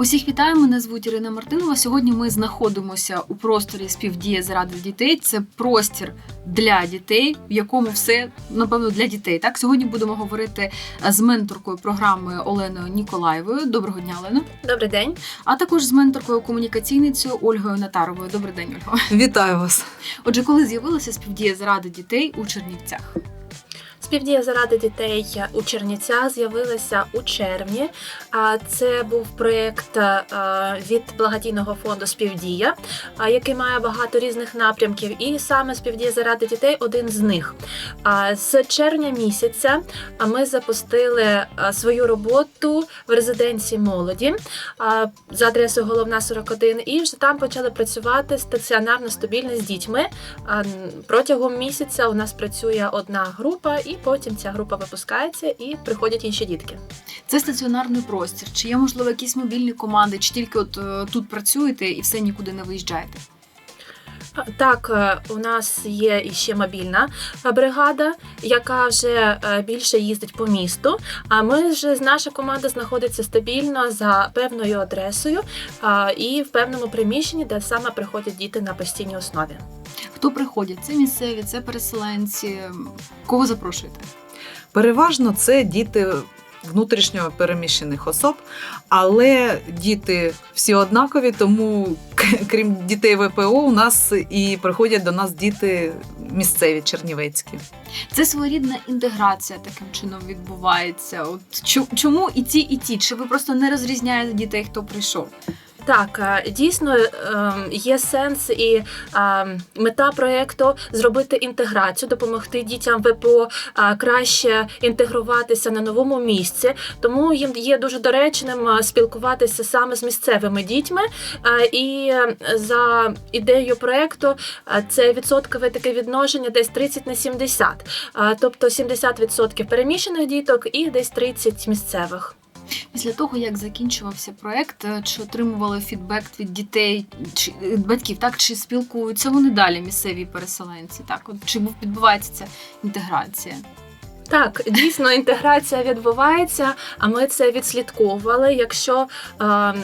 Усіх вітаю, мене звуть Ірина Мартинова. Сьогодні ми знаходимося у просторі співдія заради дітей. Це простір для дітей, в якому все напевно для дітей. Так, сьогодні будемо говорити з менторкою програми Оленою Ніколаєвою. Доброго дня, Олено. Добрий день. А також з менторкою комунікаційницею Ольгою Натаровою. Добрий день, Ольга. Вітаю вас. Отже, коли з'явилася співдія заради дітей у Чернівцях? Співдія заради дітей у Чернівцях з'явилася у червні. Це був проєкт е, від благодійного фонду Співдія, який має багато різних напрямків. І саме співдія заради дітей один з них. З червня місяця ми запустили свою роботу в резиденції молоді за адресою головна 41, і вже там почали працювати стаціонарно стабільно з дітьми. Протягом місяця у нас працює одна група, і потім ця група випускається і приходять інші дітки. Це стаціонарний простір. Чи є можливо якісь мобільні команди, чи тільки от е, тут працюєте і все нікуди не виїжджаєте? Так, е, у нас є іще мобільна е, бригада, яка вже більше їздить по місту. А ми ж наша команда знаходиться стабільно за певною адресою і в певному приміщенні, де саме приходять діти на постійній основі. Хто приходять? Це місцеві, це переселенці. Кого запрошуєте? Переважно це діти внутрішньо переміщених особ, але діти всі однакові, тому крім дітей ВПО, у нас і приходять до нас діти місцеві чернівецькі. Це своєрідна інтеграція таким чином відбувається. От чому і ті, і ті? Чи ви просто не розрізняєте дітей, хто прийшов? Так, е, дійсно ем, є сенс і ем, мета проєкту зробити інтеграцію, допомогти дітям ВПО е, краще інтегруватися на новому місці. Тому їм є дуже доречним е, спілкуватися саме з місцевими дітьми. Е, І е, за ідеєю проєкту е, це відсоткове таке відношення десь 30 на 70. Е, Тобто 70% переміщених діток і десь 30 місцевих. Після того, як закінчувався проект, е, чи отримували фідбек від дітей чи е, батьків, так чи спілкуються вони далі, місцеві переселенці? Так, от чи був- відбувається ця інтеграція? Так, дійсно інтеграція відбувається, а ми це відслідковували. Якщо е,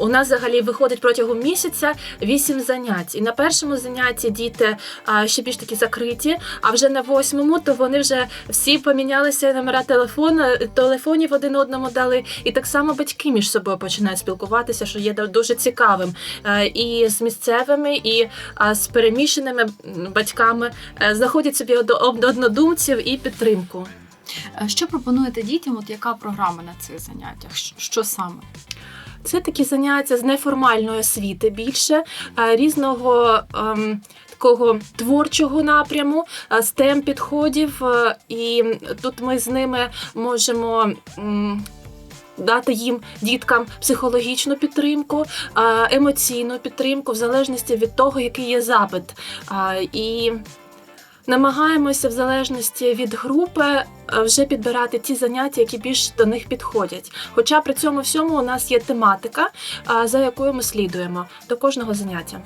у нас взагалі виходить протягом місяця вісім занять, і на першому занятті діти е, ще більш такі закриті, а вже на восьмому то вони вже всі помінялися номера телефону, телефонів один одному дали, і так само батьки між собою починають спілкуватися, що є дуже цікавим. Е, і з місцевими, і а, з переміщеними батьками е, знаходять собі од- од- однодумців і підтримку. Е, Що пропонуєте дітям? От яка програма на цих заняттях? Що саме? Це такі заняття з неформальної освіти більше е, різного. ем, Такого творчого напряму, STEM підходів, е, і тут ми з ними можемо дати їм діткам психологічну підтримку, емоційну підтримку, в залежності від того, який є запит. І намагаємося в залежності від групи е, вже підбирати ті заняття, які більш до них підходять. Хоча при цьому всьому у нас є тематика, за якою ми слідуємо до кожного заняття.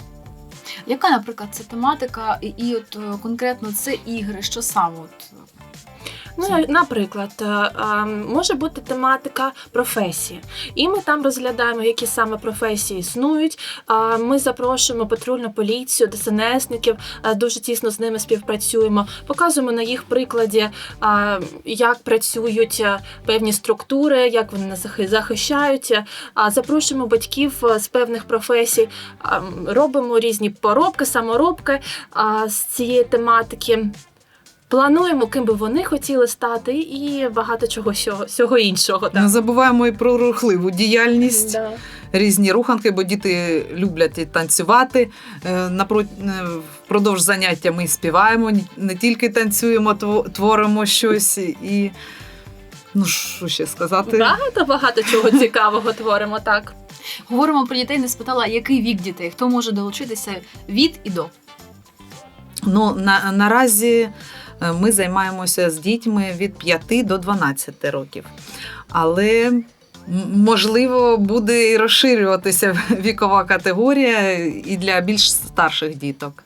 Яка, наприклад, це тематика, і, і от е, конкретно це ігри, що саме? От, е, Ну, наприклад, е, е, може бути тематика професії, і ми там розглядаємо, які саме професії існують. Ми запрошуємо патрульну поліцію, ДСНСників, е, дуже тісно з ними співпрацюємо. Показуємо на їх прикладі, як працюють певні структури, як вони нас захи- захищають. Запрошуємо батьків з певних професій, робимо різні поробки, саморобки з цієї тематики. Плануємо, ким би вони хотіли стати, і багато чого всього, іншого. Не забуваємо і про рухливу діяльність, Да. різні руханки, бо діти люблять і танцювати. Е, е, Впродовж заняття ми співаємо, не тільки танцюємо, творимо щось і. Ну, що ще сказати? Багато багато чого цікавого творимо так. Говоримо про дітей, не спитала, який вік дітей, хто може долучитися від і до. Ну, на, наразі ми займаємося з дітьми від 5 до 12 років. Але можливо буде і розширюватися вікова категорія і для більш старших діток.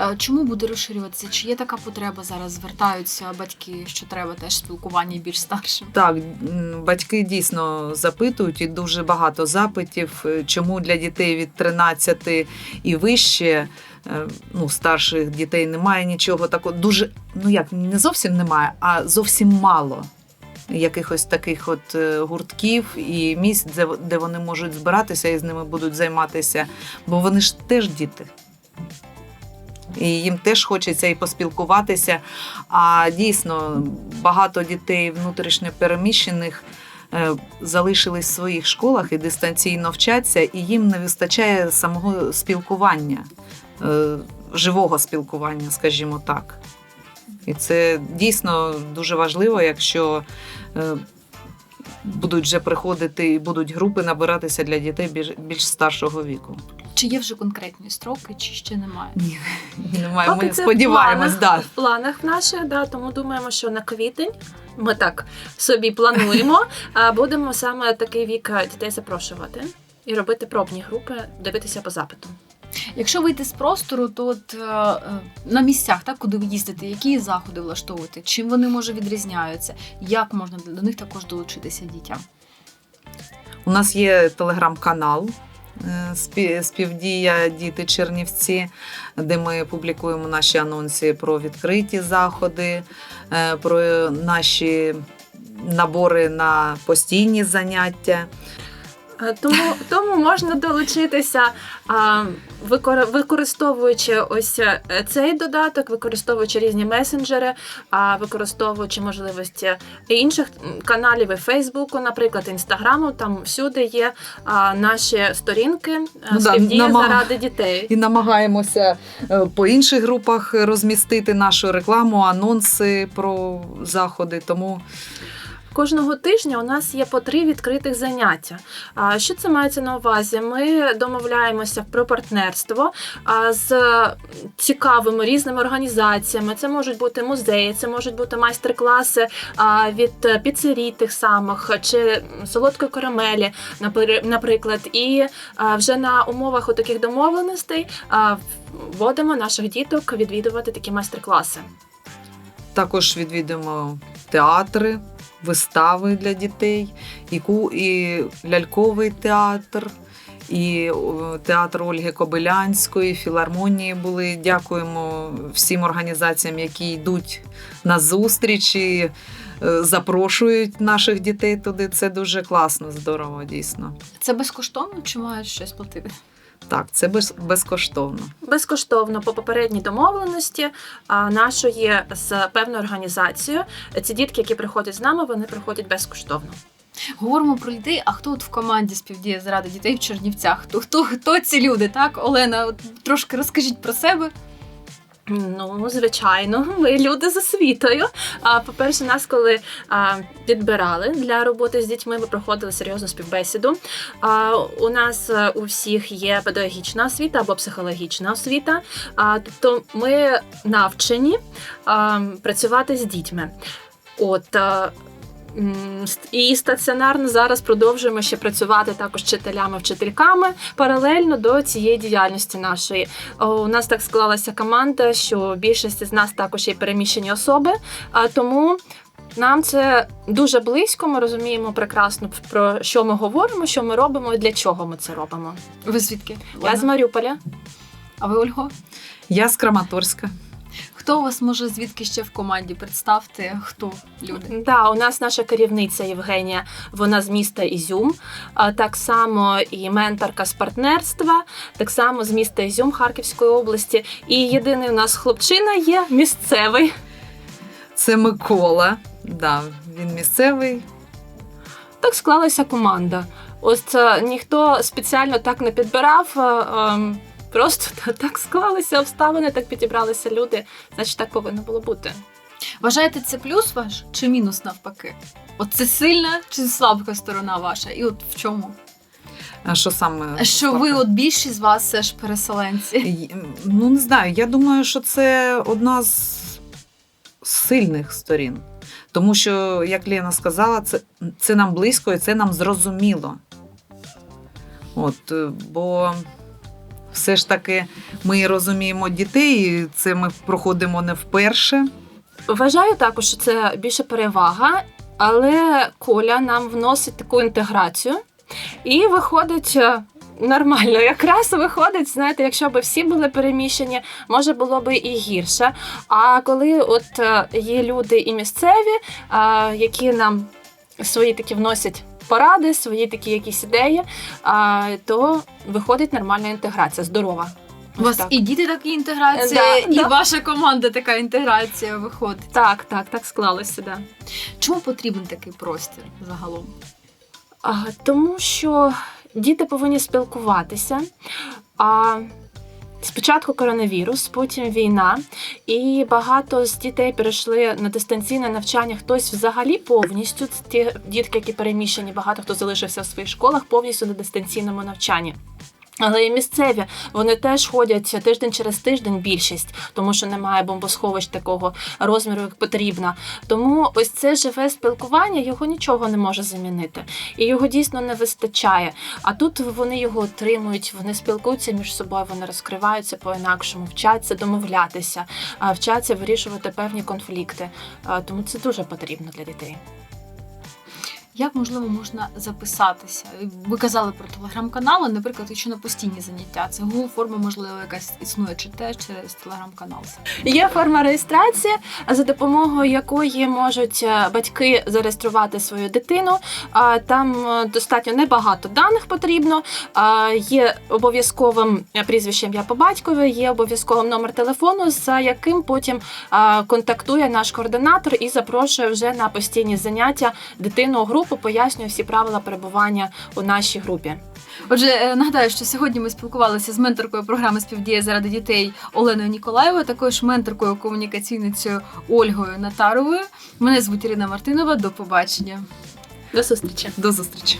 Е, Чому буде розширюватися? Чи є така потреба зараз? Звертаються батьки, що треба теж спілкування більш старшим? Так, батьки дійсно запитують і дуже багато запитів, е, чому для дітей від 13 і вище. Е, Ну, старших дітей немає нічого такого. Дуже, ну як не зовсім немає, а зовсім мало якихось таких от е, гуртків і місць, де, вони можуть збиратися і з ними будуть займатися, бо вони ж теж діти. І їм теж хочеться і поспілкуватися. А дійсно багато дітей внутрішньо переміщених е, залишились в своїх школах і дистанційно вчаться, і їм не вистачає самого спілкування, живого спілкування, скажімо так. І це дійсно дуже важливо, якщо е, будуть вже приходити і будуть групи набиратися для дітей більш, більш старшого віку. Чи є вже конкретні строки, чи ще немає? Ні, немає. Поки Ми це в сподіваємось, планах, да. в планах наших, да, тому думаємо, що на квітень ми так собі плануємо. а Будемо саме такий вік е, дітей запрошувати і робити пробні групи, дивитися по запиту. Якщо вийти з простору, то от, е, е, на місцях, так, куди ви їздите, які заходи влаштовуєте? Чим вони може відрізняються? Як можна до них також долучитися дітям? У нас є телеграм-канал е, Співдія Діти Чернівці, де ми публікуємо наші анонси про відкриті заходи, е, про наші набори на постійні заняття. Е, Тому, тому можна долучитися, використовуючи ось е, цей додаток, використовуючи різні месенджери, використовуючи можливості інших каналів і Фейсбуку, наприклад, інстаграму, там всюди є наші сторінки е, Ну да, намаг- заради дітей. І намагаємося по інших групах розмістити нашу рекламу, анонси про заходи. Тому Кожного тижня у нас є по три відкритих заняття. Що це мається на увазі? Ми домовляємося про партнерство з цікавими різними організаціями. Це можуть бути музеї, це можуть бути майстер-класи від піцерій тих самих чи солодкої карамелі, напри- наприклад. І вже на умовах таких домовленостей вводимо наших діток відвідувати такі майстер-класи. також відвідуємо театри, вистави для дітей, і, ку- і ляльковий театр. І театр Ольги Кобилянської, філармонії були. Дякуємо всім організаціям, які йдуть на зустріч і е, запрошують наших дітей туди. Це дуже класно, здорово, дійсно. Це безкоштовно чи мають щось платити? Так, це без, безкоштовно. безкоштовно по попередній домовленості а, нашої з певною організацією. Ці дітки, які приходять з нами, вони приходять безкоштовно. Говоримо про людей. а хто от в команді співдіє заради дітей в Чернівцях? Хто, хто, хто ці люди, так? Олена, от трошки розкажіть про себе. Ну, звичайно, ми люди з освітою. А по-перше, нас коли а, підбирали для роботи з дітьми, ми проходили серйозну співбесіду. А, у нас е, у всіх є педагогічна освіта або психологічна освіта. А, тобто ми навчені а, працювати з дітьми. От. І стаціонарно зараз продовжуємо ще працювати також вчителями, вчительками паралельно до цієї діяльності нашої. У нас так склалася команда, що більшість з нас також є переміщені особи, а тому. Нам це дуже близько. Ми розуміємо прекрасно про що ми говоримо, що ми робимо і для чого ми це робимо. Ви звідки? Я з Маріуполя. А ви Ольго? Я з Краматорська. Хто у вас може звідки ще в команді? Представте, хто люди? Да, у нас наша керівниця Євгенія, вона з міста Ізюм. А так само і менторка з партнерства, так само з міста Ізюм Харківської області. І єдиний у нас хлопчина є місцевий. Це Микола. Да, він місцевий. Так склалася команда. Ось ніхто спеціально так не підбирав. Просто так склалися обставини, так підібралися люди. Значить, так повинно було бути. Вважаєте, це плюс ваш чи мінус навпаки? От це сильна чи слабка сторона ваша? І от в чому? А що саме? Що ви, от більшість з вас все ж переселенці? Ну, не знаю. Я думаю, що це одна з сильних сторін. Тому що, як Лена сказала, це, це нам близько і це нам зрозуміло. От, е, бо все ж таки ми розуміємо дітей, і це ми проходимо не вперше. Вважаю також, що це більше перевага, але Коля нам вносить таку інтеграцію і виходить. е, Нормально, якраз виходить, знаєте, якщо б всі були переміщені, може було б і гірше. А коли от е, є люди і місцеві, е, які нам свої такі вносять поради, свої такі якісь ідеї, то виходить нормальна інтеграція, здорова. У вас так. і діти такі інтеграція, Да, і да. ваша команда така інтеграція виходить. Так, так, так склалося, да. Чому потрібен такий простір загалом? А, тому що діти повинні спілкуватися. А спочатку коронавірус, потім війна, і багато з дітей перейшли на дистанційне навчання. Хтось взагалі повністю ті дітки, які переміщені, багато хто залишився в своїх школах повністю на дистанційному навчанні. Але і місцеві вони теж ходять тиждень через тиждень більшість, тому що немає бомбосховищ такого розміру, як потрібно. Тому ось це живе спілкування його нічого не може замінити, і його дійсно не вистачає. А тут вони його отримують, вони спілкуються між собою, вони розкриваються по-інакшому, вчаться домовлятися, вчаться вирішувати певні конфлікти. Тому це дуже потрібно для дітей. Як можливо можна записатися? Ви казали про телеграм-канали, наприклад, якщо на постійні заняття, це Google форма, можливо, якась існує, чи теж через телеграм-канал. Є форма реєстрації, за допомогою якої можуть е, батьки зареєструвати свою дитину. Там е, достатньо небагато даних потрібно. Є обов'язковим е, прізвище ім'я по батькові, є обов'язковим номер телефону, за яким потім контактує наш координатор і запрошує вже на постійні заняття дитину у групу, пояснює всі правила перебування у нашій групі. Отже, е, нагадаю, що сьогодні ми спілкувалися з менторкою програми Співдія заради дітей Оленою Ніколаєвою, також менторкою комунікаційницею Ольгою Натаровою. Мене звуть Ірина Мартинова. До побачення. До зустрічі! До зустрічі!